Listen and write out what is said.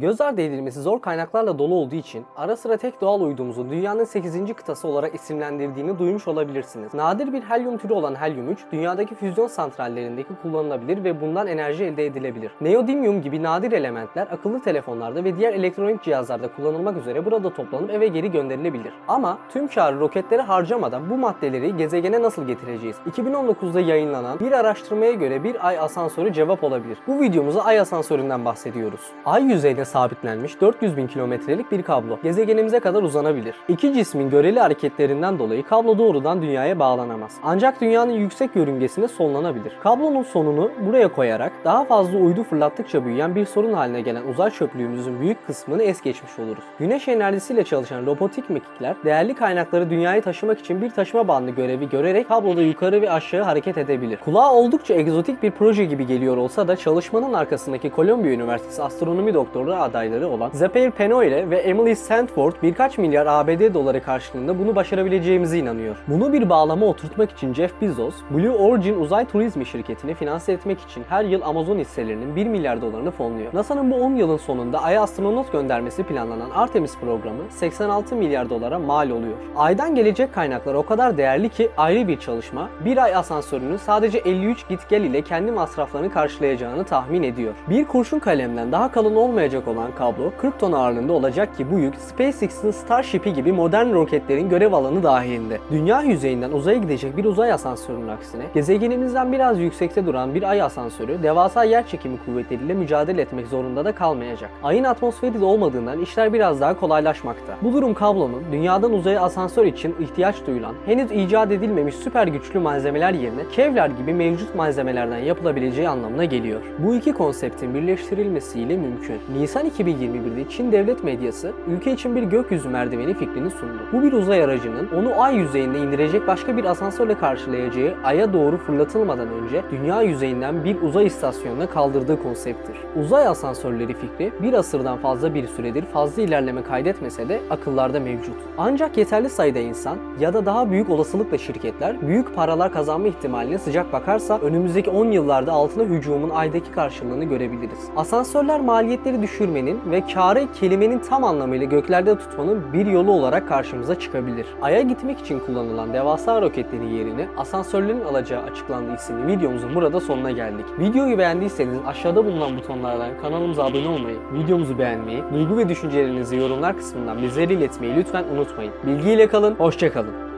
Göz ardı edilmesi zor kaynaklarla dolu olduğu için ara sıra tek doğal uydumuzu dünyanın 8. kıtası olarak isimlendirdiğini duymuş olabilirsiniz. Nadir bir helyum türü olan helyum 3, dünyadaki füzyon santrallerindeki kullanılabilir ve bundan enerji elde edilebilir. Neodymium gibi nadir elementler akıllı telefonlarda ve diğer elektronik cihazlarda kullanılmak üzere burada toplanıp eve geri gönderilebilir. Ama tüm çağrı roketleri harcamadan bu maddeleri gezegene nasıl getireceğiz? 2019'da yayınlanan bir araştırmaya göre bir ay asansörü cevap olabilir. Bu videomuzda ay asansöründen bahsediyoruz. Ay yüzeyine sabitlenmiş 400 bin kilometrelik bir kablo gezegenimize kadar uzanabilir. İki cismin göreli hareketlerinden dolayı kablo doğrudan dünyaya bağlanamaz. Ancak dünyanın yüksek yörüngesinde sonlanabilir. Kablonun sonunu buraya koyarak daha fazla uydu fırlattıkça büyüyen bir sorun haline gelen uzay çöplüğümüzün büyük kısmını es geçmiş oluruz. Güneş enerjisiyle çalışan robotik mekikler değerli kaynakları dünyaya taşımak için bir taşıma bandı görevi görerek kabloda yukarı ve aşağı hareket edebilir. Kulağa oldukça egzotik bir proje gibi geliyor olsa da çalışmanın arkasındaki Columbia Üniversitesi astronomi doktoru adayları olan Zapier Penoyle ve Emily Sandford birkaç milyar ABD doları karşılığında bunu başarabileceğimize inanıyor. Bunu bir bağlama oturtmak için Jeff Bezos, Blue Origin uzay turizmi şirketini finanse etmek için her yıl Amazon hisselerinin 1 milyar dolarını fonluyor. NASA'nın bu 10 yılın sonunda Ay'a astronot göndermesi planlanan Artemis programı 86 milyar dolara mal oluyor. Ay'dan gelecek kaynaklar o kadar değerli ki ayrı bir çalışma, bir ay asansörünün sadece 53 git gel ile kendi masraflarını karşılayacağını tahmin ediyor. Bir kurşun kalemden daha kalın olmayacak olan kablo 40 ton ağırlığında olacak ki bu yük SpaceX'in Starship'i gibi modern roketlerin görev alanı dahilinde. Dünya yüzeyinden uzaya gidecek bir uzay asansörünün aksine gezegenimizden biraz yüksekte duran bir ay asansörü devasa yer çekimi kuvvetleriyle mücadele etmek zorunda da kalmayacak. Ayın atmosferi de olmadığından işler biraz daha kolaylaşmakta. Bu durum kablonun dünyadan uzaya asansör için ihtiyaç duyulan henüz icat edilmemiş süper güçlü malzemeler yerine Kevlar gibi mevcut malzemelerden yapılabileceği anlamına geliyor. Bu iki konseptin birleştirilmesiyle mümkün. Nisan 2021'de Çin devlet medyası ülke için bir gökyüzü merdiveni fikrini sundu. Bu bir uzay aracının onu ay yüzeyinde indirecek başka bir asansörle karşılayacağı aya doğru fırlatılmadan önce dünya yüzeyinden bir uzay istasyonuna kaldırdığı konsepttir. Uzay asansörleri fikri bir asırdan fazla bir süredir fazla ilerleme kaydetmese de akıllarda mevcut. Ancak yeterli sayıda insan ya da daha büyük olasılıkla şirketler büyük paralar kazanma ihtimaline sıcak bakarsa önümüzdeki 10 yıllarda altına hücumun aydaki karşılığını görebiliriz. Asansörler maliyetleri düşürmenin ve karı kelimenin tam anlamıyla göklerde tutmanın bir yolu olarak karşımıza çıkabilir. Ay'a gitmek için kullanılan devasa roketlerin yerini asansörlerin alacağı açıklandığı isimli videomuzun burada sonuna geldik. Videoyu beğendiyseniz aşağıda bulunan butonlardan kanalımıza abone olmayı, videomuzu beğenmeyi, duygu ve düşüncelerinizi yorumlar kısmından bizlere iletmeyi lütfen unutmayın. Bilgiyle kalın, hoşça kalın.